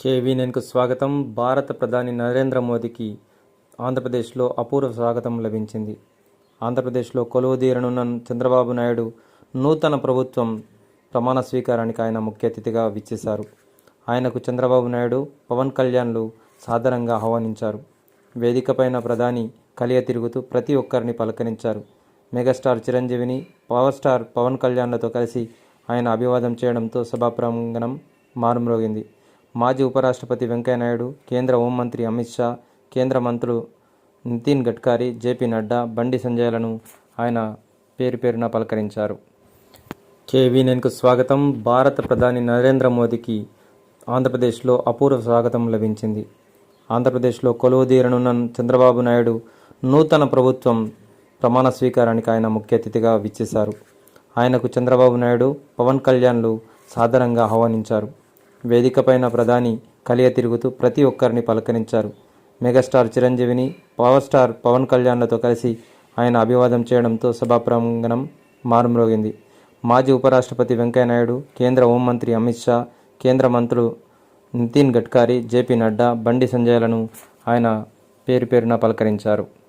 కేవీనెన్కు స్వాగతం. భారత ప్రధాని నరేంద్ర మోదీకి ఆంధ్రప్రదేశ్లో అపూర్వ స్వాగతం లభించింది. ఆంధ్రప్రదేశ్లో కొలువుదీరనున్న చంద్రబాబు నాయుడు నూతన ప్రభుత్వం ప్రమాణ స్వీకారానికి ఆయన ముఖ్య అతిథిగా విచ్చేశారు. ఆయనకు చంద్రబాబు నాయుడు పవన్ కళ్యాణ్లు సాధారణంగా ఆహ్వానించారు. వేదికపైన ప్రధాని కలియ తిరుగుతూ ప్రతి ఒక్కరిని పలకరించారు. మెగాస్టార్ చిరంజీవిని పవర్ స్టార్ పవన్ కళ్యాణ్లతో కలిసి ఆయన అభివాదం చేయడంతో సభా ప్రాంగణం మారుమ్రోగింది. మాజీ ఉపరాష్ట్రపతి వెంకయ్యనాయుడు కేంద్ర హోంమంత్రి అమిత్ షా కేంద్ర మంత్రులు నితిన్ గడ్కరీ జేపీ నడ్డా బండి సంజయ్లను ఆయన పేరు పేరున పలకరించారు. కేవీనెన్కు స్వాగతం. భారత ప్రధాని నరేంద్ర మోదీకి ఆంధ్రప్రదేశ్లో అపూర్వ స్వాగతం లభించింది. ఆంధ్రప్రదేశ్లో కొలువుదీరనున్న చంద్రబాబు నాయుడు నూతన ప్రభుత్వం ప్రమాణ స్వీకారానికి ఆయన ముఖ్య అతిథిగా విచ్చేశారు. ఆయనకు చంద్రబాబు నాయుడు పవన్ కళ్యాణ్లు సాధారణంగా ఆహ్వానించారు. వేదికపైన ప్రధాని కలియ తిరుగుతూ ప్రతి ఒక్కరిని పలకరించారు. మెగాస్టార్ చిరంజీవిని పవర్ స్టార్ పవన్ కళ్యాణ్లతో కలిసి ఆయన అభివాదం చేయడంతో సభా ప్రాంగణం మారుమ్రోగింది. మాజీ ఉపరాష్ట్రపతి వెంకయ్యనాయుడు కేంద్ర హోంమంత్రి అమిత్ షా కేంద్ర మంత్రులు నితిన్ గడ్కరీ జేపీ నడ్డా బండి సంజయ్లను ఆయన పేరు పేరున పలకరించారు.